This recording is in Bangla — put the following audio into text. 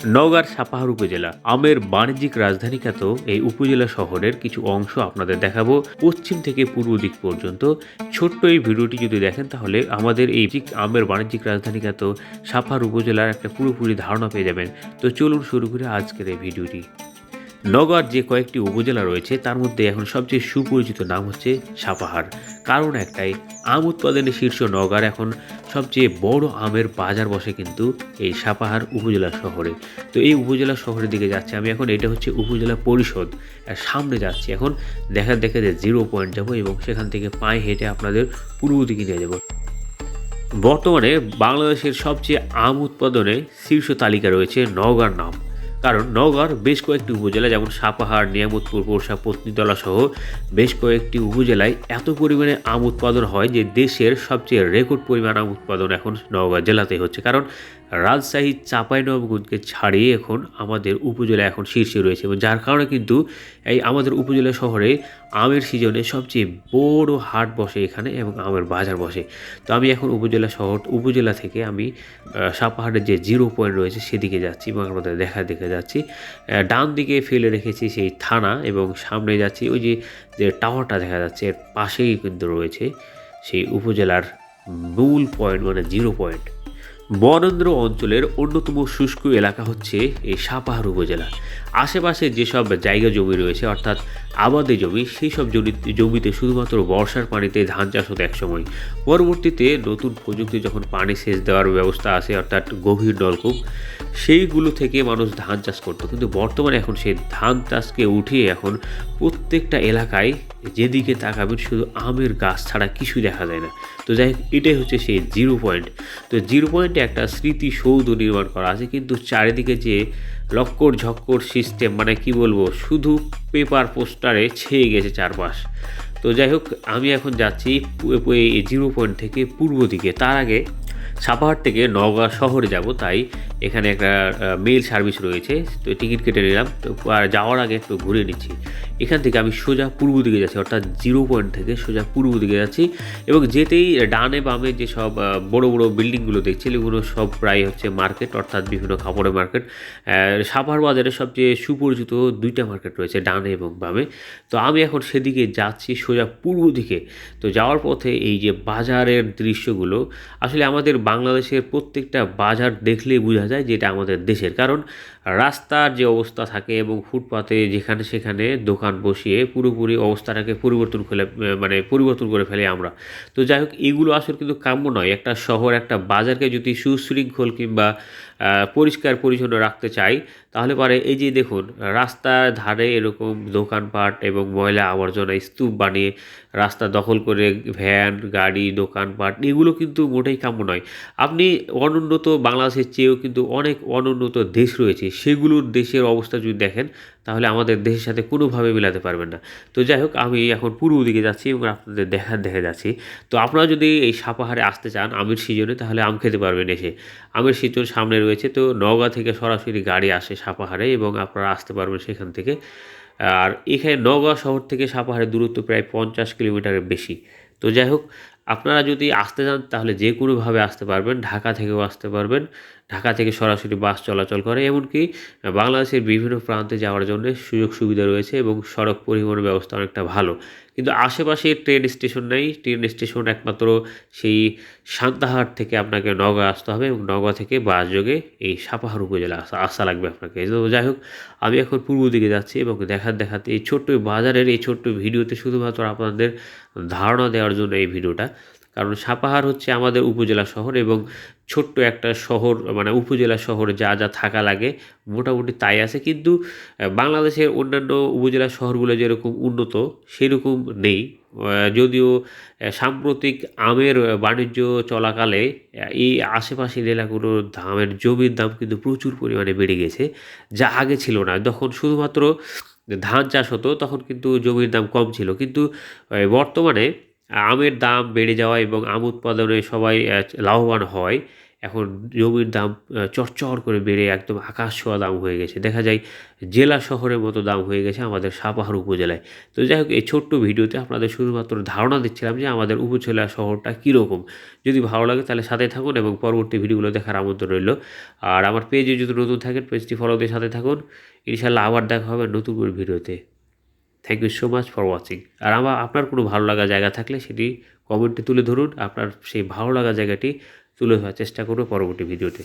নওগাঁর সাপাহার উপজেলা, আমের বাণিজ্যিক রাজধানী খ্যাত এই উপজেলা শহরের কিছু অংশ আপনাদের দেখাবো। পশ্চিম থেকে পূর্ব দিক পর্যন্ত। ছোট্ট এই ভিডিওটি যদি দেখেন, তাহলে আমাদের এই আমের বাণিজ্যিক রাজধানী খ্যাত সাপাহার উপজেলার একটা পুরোপুরি ধারণা পেয়ে যাবেন। তো চলুন শুরু করে আজকের এই ভিডিওটি। নগর যে কয়েকটি উপজেলা রয়েছে, তার মধ্যে এখন সবচেয়ে সুপরিচিত নাম হচ্ছে সাপাহার। কারণ একটাই, আম উৎপাদনে শীর্ষ নগর এখন সবচেয়ে বড় আমের বাজার বসে কিন্তু এই সাপাহার উপজেলা শহরে। তো এই উপজেলা শহরের দিকে যাচ্ছে আমি এখন, এটা হচ্ছে উপজেলা পরিষদ। সামনে যাচ্ছি এখন, দেখা দেখে যে জিরো পয়েন্ট যাব এবং সেখান থেকে পায়ে হেঁটে আপনাদের পূর্ব দিকে নিয়ে যাব। বর্তমানে বাংলাদেশের সবচেয়ে আম উৎপাদনে শীর্ষ তালিকা রয়েছে নওগাঁর নাম। কারণ নওগাঁর বেশ কয়েকটি উপজেলা, যেমন সাপাহার নিয়ামতপুর পোরশা পত্নীতলা সহ বেশ কয়েকটি উপজেলায় এত পরিমাণে আম উৎপাদন হয় যে দেশের সবচেয়ে রেকর্ড পরিমাণ আম উৎপাদন এখন নওগাঁ জেলাতে হচ্ছে। কারণ রাজশাহী চাঁপাইনবাবগঞ্জকে ছাড়িয়ে এখন আমাদের উপজেলা এখন শীর্ষে রয়েছে এবং যার কারণে কিন্তু এই আমাদের উপজেলা শহরে আমের সিজনে সবচেয়ে বড় হাট বসে এখানে এবং আমের বাজার বসে। তো আমি এখন উপজেলা শহর উপজেলা থেকে আমি আহ, সাপাহারের যে জিরো পয়েন্ট রয়েছে সেদিকে যাচ্ছি এবং আপনাদের দেখা দেখে যাচ্ছি। ডান দিকে ফেলে রেখেছি সেই থানা এবং সামনে যাচ্ছি ওই যে যে টাওয়ারটা দেখা যাচ্ছে এর পাশেই কিন্তু রয়েছে সেই উপজেলার মূল পয়েন্ট মানে জিরো পয়েন্ট। বরেন্দ্র অঞ্চলের অন্যতম শুষ্ক এলাকা হচ্ছে এই সাপাহার উপজেলা। আশেপাশে যেসব জায়গা জমি রয়েছে, অর্থাৎ আবাদে জমি, সেই সব জমি- জমিতে শুধুমাত্র বর্ষার পানিতে ধান চাষ হতো একসময়। পরবর্তীতে নতুন প্রযুক্তি যখন পানি সেচ দেওয়ার ব্যবস্থা আসে, অর্থাৎ গভীর নলকূপ, সেইগুলো থেকে মানুষ ধান চাষ করতো। কিন্তু বর্তমানে এখন সেই ধান চাষকে উঠিয়ে এখন প্রত্যেকটা এলাকায় যেদিকে তাকাবেন, শুধু আমের গাছ ছাড়া কিছুই দেখা যায় না। তো যাই হোক, এটাই হচ্ছে সেই জিরো পয়েন্ট। তো জিরো পয়েন্টে একটা স্মৃতিসৌধ নির্মাণ করা আছে, কিন্তু চারিদিকে যে লক্কর ঝক্কর সিস্টেম মানে কি বলব, শুধু পেপার পোস্টারে ছেয়ে গেছে চারপাশ। তো যাই হোক, আমি এখন যাচ্ছি জিরো পয়েন্ট থেকে পূর্ব দিকে। তার আগে সাপাহার থেকে নওগাঁ শহরে যাব তাই এখানে একটা মেল সার্ভিস রয়েছে তো টিকিট কেটে নিলাম তো আর যাওয়ার আগে একটু ঘুরে নিচ্ছি। এখান থেকে আমি সোজা পূর্ব দিকে যাচ্ছি অর্থাৎ জিরো পয়েন্ট থেকে সোজা পূর্ব দিকে যাচ্ছি এবং যেতেই ডানে বামে যে সব আহ, বড় বড় বিল্ডিংগুলো দেখছি এগুলো সব প্রায় হচ্ছে মার্কেট অর্থাৎ বিভিন্ন কাপড়ের মার্কেট সাপাহার বাজারে সবচেয়ে সুপরিচিত দুইটা মার্কেট রয়েছে ডানে এবং বামে। তো আমি এখন সেদিকে যাচ্ছি সোজা পূর্ব দিকে তো যাওয়ার পথে এই যে বাজারের দৃশ্যগুলো আসলে আমাদের বাংলাদেশের প্রত্যেকটা বাজার দেখলেই বোঝা যায় যেটা আমাদের দেশের। কারণ রাস্তার যে অবস্থা থাকে এবং ফুটপাতে যেখানে সেখানে দোকান বসিয়ে পুরোপুরি অবস্থাটাকে পরিবর্তন করে মানে পরিবর্তন করে ফেলে আমরা। তো যাই হোক, এগুলো আসলে কিন্তু কাম্য নয়। একটা শহর, একটা বাজারকে যদি সুশৃঙ্খল কিংবা পরিষ্কার পরিচ্ছন্ন রাখতে চাই তাহলে পারে এই যে দেখুন, রাস্তার ধারে এরকম দোকানপাট এবং ময়লা আবর্জনা স্তূপ বানিয়ে রাস্তা দখল করে ভ্যান, গাড়ি, দোকানপাট, এগুলো কিন্তু মোটেই কাম্য নয়। আপনি অনুন্নত বাংলাদেশের চেয়েও কিন্তু অনেক অনুন্নত দেশ রয়েছে, সেগুলোর দেশের অবস্থা যদি দেখেন, তাহলে আমাদের দেশের সাথে কোনোভাবে মেলাতে পারবেন না। তো যাই হোক, আমি এখন পূর্ব দিকে যাচ্ছি এবং আপনাদের দেখা দেখা যাচ্ছি। তো আপনারা যদি এই সাপাহারে আসতে চান আমের সিজনে, তাহলে আম খেতে পারবেন এসে। আমের সিজন সামনে রয়েছে, তো নওগাঁ থেকে সরাসরি গাড়ি আসে সাপাহারে এবং আপনারা আসতে পারবেন সেখান থেকে। আর এখানে নগাঁও শহর থেকে সাপাহারের দূরত্ব প্রায় পঞ্চাশ কিলোমিটারের বেশি। তো যাই হোক, আপনারা যদি আসতে চান তাহলে যে কোনোভাবে আসতে পারবেন, ঢাকা থেকেও আসতে পারবেন। ঢাকা থেকে সরাসরি বাস চলাচল করে, এমনকি বাংলাদেশের বিভিন্ন প্রান্তে যাওয়ার জন্য সুযোগ সুবিধা রয়েছে এবং সড়ক পরিবহন ব্যবস্থা অনেকটা ভালো। কিন্তু আশেপাশে ট্রেন স্টেশন নেই, ট্রেন স্টেশন একমাত্র সেই সান্তাহাট থেকে আপনাকে নওগাঁ আসতে হবে এবং নওগাঁ থেকে বাস যোগে এই সাপাহার উপজেলা আসা আসা লাগবে আপনাকে। তো যাই হোক, আমি এখন পূর্ব দিকে যাচ্ছি এবং দেখার দেখাতে এই ছোট্ট বাজারের এই ছোট্ট ভিডিওতে শুধুমাত্র আপনাদের ধারণা দেওয়ার জন্য এই ভিডিওটা। কারণ সাপাহার হচ্ছে আমাদের উপজেলা শহর এবং ছোট্ট একটা শহর মানে উপজেলা শহরে যা যা থাকা লাগে, মোটামুটি তাই আছে। কিন্তু বাংলাদেশের অন্যান্য উপজেলা শহরগুলো যেরকম উন্নত, সেরকম নেই। যদিও সাম্প্রতিক আমের বাণিজ্য চলাকালে এই আশেপাশের এলাকাগুলোর দামের জমির দাম কিন্তু প্রচুর পরিমাণে বেড়ে গেছে, যা আগে ছিল না। তখন শুধুমাত্র ধান চাষ হতো, তখন কিন্তু জমির দাম কম ছিল। কিন্তু বর্তমানে আমের দাম বেড়ে যাওয়া এবং আম উৎপাদনে সবাই লাভবান হয়। এখন জমির দাম চরচর করে বেড়ে একদম আকাশ ছোঁয়া দাম হয়ে গেছে। দেখা যায় জেলা শহরের মতো দাম হয়ে গেছে আমাদের সাপাহার উপজেলায়। তো যাই হোক, এই ছোট্ট ভিডিওতে আপনাদের শুধুমাত্র ধারণা দিচ্ছিলাম যে আমাদের উপজেলা শহরটা কীরকম। যদি ভালো লাগে তাহলে সাথে থাকুন এবং পরবর্তী ভিডিওগুলো দেখার আমন্ত্রণ রইল। আর আমার পেজে যদি নতুন থাকেন পেজটি ফলো দিয়ে সাথে থাকুন। ইনশাল্লাহ আবার দেখা হবে নতুন করে ভিডিওতে। Thank you so much for watching আর আমার আপনার কোনো ভালো লাগা জায়গা থাকলে সেটি কমেন্টে তুলে ধরুন। আপনার সেই ভালো লাগা জায়গাটি তুলে ধরার চেষ্টা করব পরবর্তী ভিডিওতে